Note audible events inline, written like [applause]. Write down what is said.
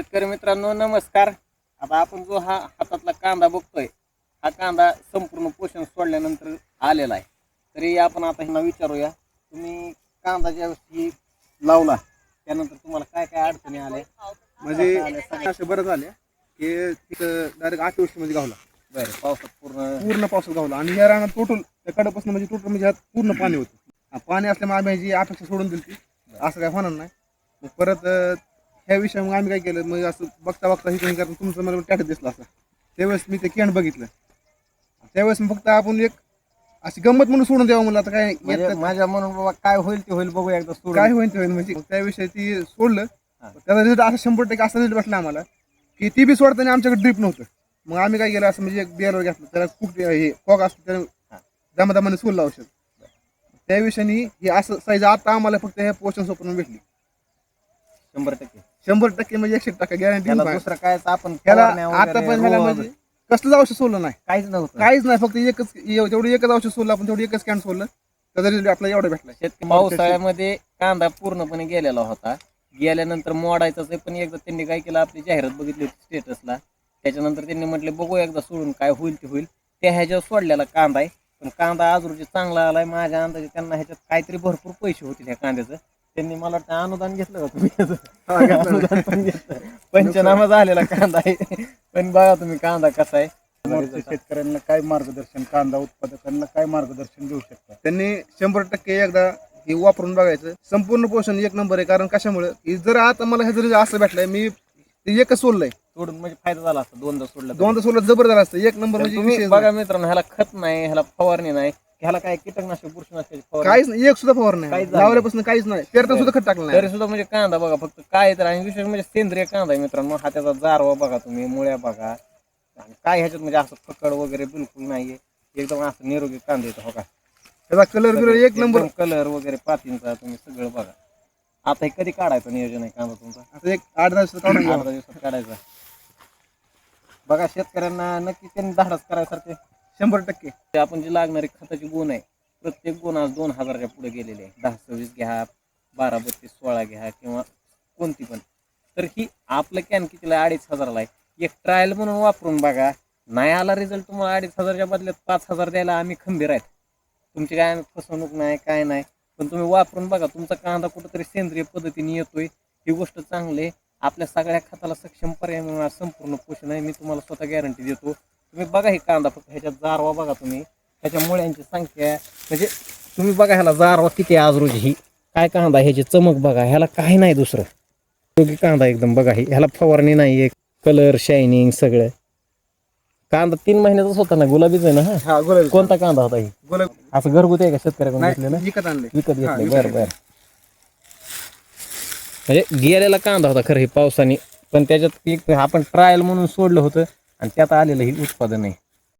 शेतकरी मित्रांनो नमस्कार. आता आपण जो हा हातातला कांदा बघतोय हा कांदा संपूर्ण पोषण सोडल्यानंतर आलेला आहे. तरी आपण आता ह्यांना विचारूया तुम्ही कांदा ज्यावेळेस ही लावला त्यानंतर तुम्हाला काय काय अडचणी आल्या? म्हणजे? असे बरं झाले की तिथं डायरेक्ट आठ वर्षमध्ये गावला. बरं पावसात पूर्ण पूर्ण पावसात गावला. आणि या रानात टोटल त्या कडापासून म्हणजे टोटल म्हणजे ह्यात पूर्ण पाणी होतं. पाणी असल्यामुळे आम्ही ह्याची अपेक्षा सोडून दिली असं काय होणार नाही. परत ह्या विषयी मग आम्ही काय केलं? मग असं बघता बघता हे कारण तुमचं मला टॅट दिसला असं. त्यावेळेस मी ते कॅन बघितलं. त्यावेळेस फक्त आपण एक अशी गंमत म्हणून सोडून द्यावं म्हणलं. आता काय म्हणजे माझ्या म्हणून बाबा काय होईल ते होईल बघू एकदा सोडून. काय होईल ते होईल म्हणजे त्याविषयी ती सोडलं. त्याचा रिझल्ट असं शंभर टक्के असा रिझल्ट वाटला आम्हाला की ती बी सोडताना आमच्याकडे ड्रीप नव्हतं. मग आम्ही काय केलं? असं म्हणजे एक बिअरवर घेतलं. त्याला खूप हे फॉग असतो. त्याला दमादमाने सोडलं औषध. त्या विषयाने हे असं साईज आता आम्हाला फक्त हे पोषण सोपरून भेटली. शंभर टक्के. शंभर टक्के म्हणजे एकशे टक्के गॅरंटी त्याला दुसरं काय आपण फवारण्या आता वगैरे, पण रोग, म्हणजे कसलंच औषध सोडलं नाही. काहीच नव्हतं. काहीच नाही फक्त एकच एव- तेवढं एकच औषध सोडलं आपण तेवढं एकच कॅन सोडलं. त्याचा आपल्याला एवढा भेटला शेतकरी पावसाळ्यामध्ये कांदा पूर्णपणे गेलेला होता. गेल्यानंतर मोडायचाच आहे पण एकदा त्यांनी काय केलं आपली जाहिरात बघितली होती स्टेटसला त्याच्यानंतर त्यांनी म्हटले बघू एकदा सोडून काय होईल ते होईल. त्या ह्याच्यावर सोडलेला कांदा आहे. पण कांदा आजूरची चांगला आलाय माझ्या अंदाजे त्यांना ह्याच्यात काहीतरी भरपूर पैसे होते त्या कांद्याचं. त्यांनी मला वाटतं अनुदान घेतलं का तुम्ही? याचं? [laughs] घेतलं. अनुदान पण घेतलं. पंचनामा झालेला कांदा आहे. पण बघा तुम्ही कांदा कसा आहे. समोरच्या शेतकऱ्यांना काय मार्गदर्शन कांदा उत्पादकांना काय मार्गदर्शन देऊ शकतात? त्यांनी शंभर टक्के एकदा हे वापरून बघायचं. संपूर्ण पोषण एक नंबर आहे. कारण कशामुळे? जर आता मला हे जर असं भेटलंय मी ते एकच सोडलंय. सोडून म्हणजे फायदा झाला असता दोनदा सोडलं तरी. दोनदा सोडलं जबर झालं असतं. एक नंबर तर म्हणजे तुम्ही बघा मित्रांनो ह्याला खत नाही ह्याला फवारणी नाही. ह्याला काय कीटकनाशक बुरशीनाशक काहीच नाही एक सुद्धा फवार नाही. काहीच झालं लावल्यापासून काहीच नाही. पेरता सुद्धा खत टाकलं नाही. तरी सुद्धा म्हणजे कांदा बघा फक्त काय तर आणि विशेष म्हणजे सेंद्रिय कांदा आहे मित्रांनो. हा त्याचा जारवा बघा तुम्ही मुळ्या बघा. आणि काय ह्याच्यात म्हणजे असं पकड वगैरे बिलकुल नाहीये. एकदम असं निरोगी कांदा येतो हो का? त्याचा कलर बिलर एक नंबर. कलर वगैरे पातींचा तुम्ही सगळं बघा. आता हे कधी काढायचं नियोजन आहे कांदा तुमचा? एक आठ दहा दिवसात काढून घ्या अर्धा दिवसात काढायचा. बघा शेतकऱ्यांना नक्की त्यांनी धाडस करायसारखे शंभर टक्के. ते आपण जी लागणारी खताची गुण आहे प्रत्येक गुण आज दोन हजाराच्या पुढे गेलेले आहे. दहा सव्वीस घ्या बारा बत्तीस सोळा घ्या किंवा कोणती पण. तर ही आपलं कॅन कितीला अडीच हजाराला आहे. एक ट्रायल म्हणून वापरून बघा. नाही आला रिझल्ट तुम्हाला अडीच हजारच्या बदल्यात पाच हजार द्यायला आम्ही खंबीर आहेत. तुमची काय फसवणूक नाही काय नाही. पण तुम्ही वापरून बघा तुमचा कांदा कुठंतरी सेंद्रिय पद्धतीने येतोय. ही गोष्ट चांगली आहे. आपल्या सगळ्या खताला सक्षम पर्याय म्हणून आज संपूर्ण पोषण आहे. मी तुम्हाला स्वतः गॅरंटी देतो. तुम्ही बघा ही कांदा फक्त ह्याच्यात जारवा बघा तुम्ही. ह्याच्या मुळ्यांची संख्या म्हणजे तुम्ही बघा ह्याला जारवा किती आज रोजी. ही काय कांदा ह्याची चमक बघा. ह्याला काही नाही दुसरं. योग्य कांदा एकदम बघा ही. ह्याला फवारणी नाही आहे. कलर शायनिंग सगळं. कांदा तीन महिन्याचाच होता ना? गुलाबीच आहे ना हा? हा गुलाबी कोणता कांदा होता ही? गुलाब असं घरगुती आहे का शेतकऱ्याकडून घेतलेलं? विकत आणले विकत हा, घेतलं विकत बरं बरं. म्हणजे गेलेला कांदा होता खरं हे पावसाने. पण त्याच्यात एक आपण ट्रायल म्हणून सोडलं होतं. आणि त्यात आलेलं हे उत्पादन आहे.